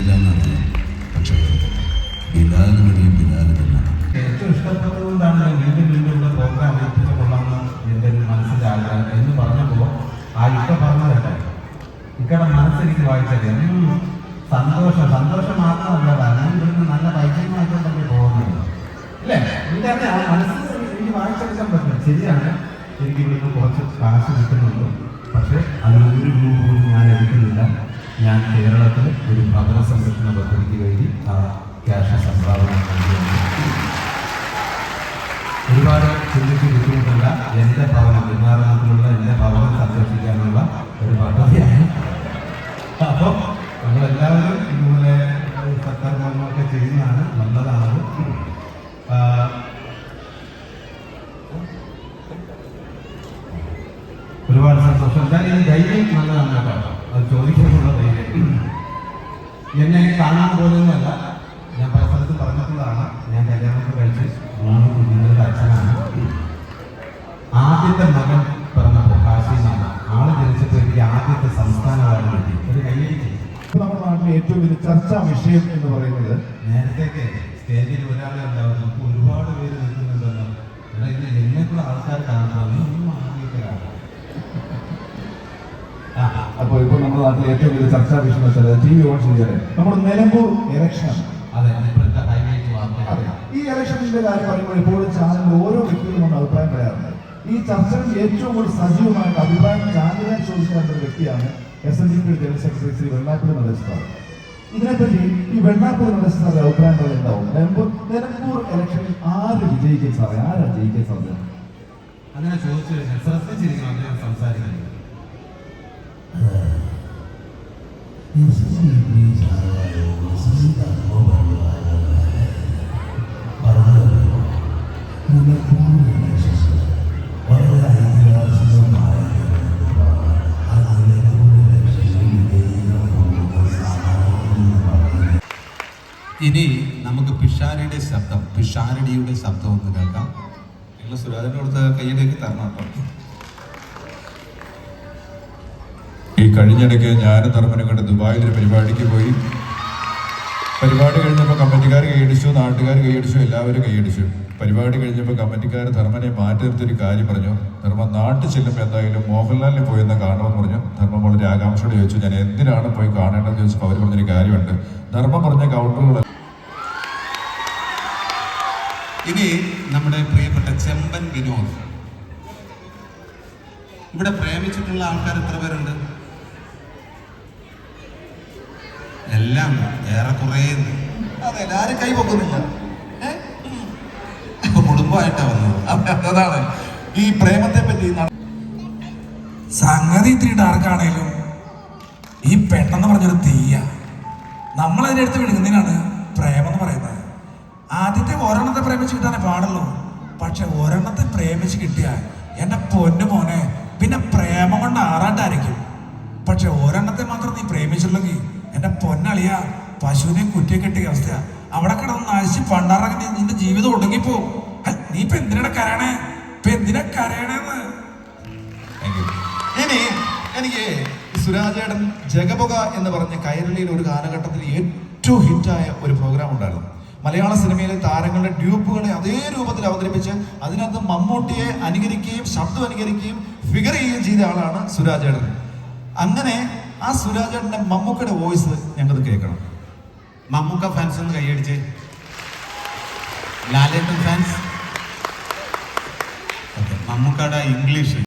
പറ്റില്ല എന്നറിയാം പക്ഷേ ബിലാലിനുടെയും ബിലാൽ തന്നെയാണ് ഏറ്റവും ഇഷ്ടപ്പെട്ടതുകൊണ്ടാണ് വീണ്ടും വീണ്ടും ഇവിടെ പ്രോഗ്രാം ഏൽപ്പിച്ചുകൊള്ളാമെന്ന് എന്റെ മനസ്സിന്റെ ആഗ്രഹം എന്ന് പറഞ്ഞപ്പോൾ ആ ഇഷ്ടം പറഞ്ഞതല്ലേ ഇക്കയുടെ മനസ്സെനിക്ക് വായിച്ചത്. സന്തോഷം സന്തോഷം മാത്രമല്ല കാരണം ഇവിടുന്ന് നല്ല വൈദ്യമായിട്ട് നമ്മൾ പോകുന്നത്. അല്ലേ എന്റെ തന്നെ ആ മനസ്സ് എനിക്ക് വായിച്ചെടുക്കാൻ പറ്റും ശരിയാണ്. എനിക്ക് ഇവിടുന്ന് കുറച്ച് കാശ് കിട്ടുന്നുള്ളൂ പക്ഷേ അതിനൊരു രൂപവും ഞാൻ എടുക്കുന്നില്ല. ഞാൻ കേരളത്തിൽ ഒരു ഭവന സംരക്ഷണ പദ്ധതിക്ക് വേണ്ടി ആ ക്യാഷ് സംഭാവന ഒരുപാട് ചിന്തിച്ച് ബുദ്ധിമുട്ടല്ല. എന്റെ ഭവനം വിമാനത്തിലുള്ള എന്റെ ഭവനം സംരക്ഷിക്കാനുള്ള ഒരു പദ്ധതിയാണ് അപ്പോൾ നമ്മളെല്ലാവരും ഇതുപോലെ സത്കർമ്മങ്ങളൊക്കെ ചെയ്യുന്നതാണ് നല്ലതാണ് ആ, ഒരുപാട് സന്തോഷം എന്തായാലും ഈ ധൈര്യം നല്ലതാണ് കേട്ടോ. അത് ചോദിക്കാനുള്ള ധൈര്യം. എന്നെ കാണാൻ പോലുമല്ല ഞാൻ പല സ്ഥലത്ത് പറഞ്ഞിട്ടുള്ളതാണ്. ഞാൻ കല്യാണമൊക്കെ കഴിച്ച് മൂന്ന് കുഞ്ഞുങ്ങളുടെ അച്ഛനാണ്. ആദ്യത്തെ മകൻ പിറന്നപ്പോൾ കാശിനാണ് ആൾ ജനിച്ചപ്പോൾ എനിക്ക് ആദ്യത്തെ സംസ്ഥാനമാണ് കിട്ടി. ഒരു ഇപ്പൊ നമ്മുടെ നാട്ടിലെ ഏറ്റവും വലിയ ചർച്ചാ വിഷയം എന്ന് പറയുന്നത് നേരത്തെയൊക്കെ സ്റ്റേജിൽ ഒരാളെ ഉണ്ടാവും ഇപ്പോൾ ഒരുപാട് പേര് നിൽക്കുന്നുണ്ടല്ലോ. എടാ ഇത് എന്നെക്കുള്ള ആൾക്കാർ കാണണം നീ ഒന്നും ആഗ്രഹിക്കലാണ്? ആ ആ, അപ്പോൾ ഇപ്പോൾ നമ്മുടെ നാട്ടിൽ ഏറ്റവും വലിയ ചർച്ചാ വിഷയം വെച്ചാൽ ടി വി ഓൺ ചെയ്തത് നമ്മുടെ നിലമ്പൂർ ഇലക്ഷൻ അതെ ഈ ഇലക്ഷനിന്റെ കാര്യം പറയുമ്പോൾ ഇപ്പോഴും ചാനലിൽ ഓരോ വ്യക്തികളും കൊണ്ട് അഭിപ്രായം പറയാറുണ്ട്. ഈ ചർച്ചയിൽ ഏറ്റവും കൂടുതൽ സജീവമായിട്ട് അഭിപ്രായം ചാനലിനെ ചോദിക്കുന്ന ഒരു വ്യക്തിയാണ് S N D P general secretary Shri Vellappally Nadesh ഇതിനെപ്പറ്റി ഈ വെള്ളാപ്പള്ളി നടേശ് അഭിപ്രായങ്ങൾ എന്താവും? നിലമ്പൂർ നിലമ്പൂർ ഇലക്ഷനിൽ ആര് വിജയിക്കും സാറേ? ആരാ ജയിക്കാൻ സാധ്യത? അങ്ങനെ ചോദിച്ചു ശ്രദ്ധിച്ചിരിക്കണം അദ്ദേഹം സംസാരിക്കുന്നത് ഇനി നമുക്ക് പിഷാരയുടെ ശബ്ദം പിഷാരടിയുടെ ശബ്ദം ഒന്ന് കേൾക്കാം. നിങ്ങൾ സുരാജിന്റെ അടുത്ത് കയ്യിലേക്ക് തരണം കേട്ടോ. ഈ കഴിഞ്ഞിടയ്ക്ക് ഞാനും ധർമ്മനും കണ്ട് ദുബായിൽ ഒരു പരിപാടിക്ക് പോയി. പരിപാടി കഴിഞ്ഞപ്പോൾ കമ്മിറ്റിക്കാർ കൈയടിച്ചു നാട്ടുകാർ കൈയടിച്ചു എല്ലാവരും കൈയടിച്ചു. പരിപാടി കഴിഞ്ഞപ്പോൾ കമ്മിറ്റിക്കാർ ധർമ്മനെ മാറ്റി നിർത്തിയൊരു കാര്യം പറഞ്ഞു. ധർമ്മം നാട്ടിൽ ചെല്ലുമ്പോൾ എന്തായാലും മോഹൻലാലിനെ പോയി എന്ന് കാണുമെന്ന് പറഞ്ഞു. ധർമ്മം വളരെ ആകാംക്ഷയോടെ ചോദിച്ചു ഞാൻ എന്തിനാണ് പോയി കാണേണ്ടതെന്ന് ചോദിച്ചപ്പോൾ അവർ പറഞ്ഞൊരു കാര്യമുണ്ട്. ധർമ്മം പറഞ്ഞ കൗണ്ടറുകൾ ഇനി നമ്മുടെ പ്രിയപ്പെട്ട ചെമ്പൻ വിനോദ്. ഇവിടെ പ്രേമിച്ചിട്ടുള്ള ആൾക്കാർ എത്ര പേരുണ്ട്? എല്ലാം ഏറെക്കുറെ അതെ ആരും കൈ പൊക്കുന്നില്ല. കുടുംബമായിട്ടാ വന്നത്. അതെ, അതാണ് ഈ പ്രേമത്തെ പറ്റി സംഗതി ഇത്തിരി ഡാർക്കാണേലും ഈ പെട്ടെന്ന് പറഞ്ഞൊരു തീയ. നമ്മൾ അടുത്ത് വിളിക്കുന്നതിനാണ് പ്രേമം എന്ന് പറയുന്നത്. ആദ്യത്തെ ഒരെണ്ണത്തെ പ്രേമിച്ച് കിട്ടാനേ പാടുള്ളൂ. പക്ഷെ ഒരെണ്ണത്തെ പ്രേമിച്ച് കിട്ടിയാൽ എന്റെ പൊന്നു മോനെ പിന്നെ പ്രേമം കൊണ്ട് ആറാട്ടായിരിക്കും. പക്ഷെ ഒരെണ്ണത്തെ മാത്രം നീ പ്രേമിച്ചില്ലെങ്കിൽ പൊന്നളിയ പശുവിനെ കുറ്റി കെട്ടിയ അവസ്ഥയാ അവിടെ കിടന്ന് നശിച്ച് പണ്ടാറങ്ങി നിന്റെ ജീവിതം ഒടുങ്ങിപ്പോ നീ ഇപ്പൊ എന്തിനാ കരയണേ? ഇപ്പൊ എന്തിനാ കരയണേന്ന്? ഇനി എനിക്ക് സുരാജേടൻ ജഗപുക എന്ന് പറഞ്ഞ കൈരളിയിൽ ഒരു കാലഘട്ടത്തിൽ ഏറ്റവും ഹിറ്റായ ഒരു പ്രോഗ്രാം ഉണ്ടായിരുന്നു. മലയാള സിനിമയിലെ താരങ്ങളുടെ ഡ്യൂപ്പുകളെ അതേ രൂപത്തിൽ അവതരിപ്പിച്ച് അതിനകത്ത് മമ്മൂട്ടിയെ അനുകരിക്കുകയും ശബ്ദം അനുകരിക്കുകയും ഫിഗർ ചെയ്യുകയും ചെയ്ത ആളാണ് സുരാജേടൻ അങ്ങനെ ആ സുരാജേടന്റെ മമ്മൂക്കയുടെ വോയിസ് ഞങ്ങൾക്ക് കേൾക്കണം. മമ്മൂക്ക ഫാൻസ് ഒന്ന് കൈയടിച്ച്. ലാലേട്ടൻ ഫാൻസ് മമ്മൂക്കയുടെ ഇംഗ്ലീഷ്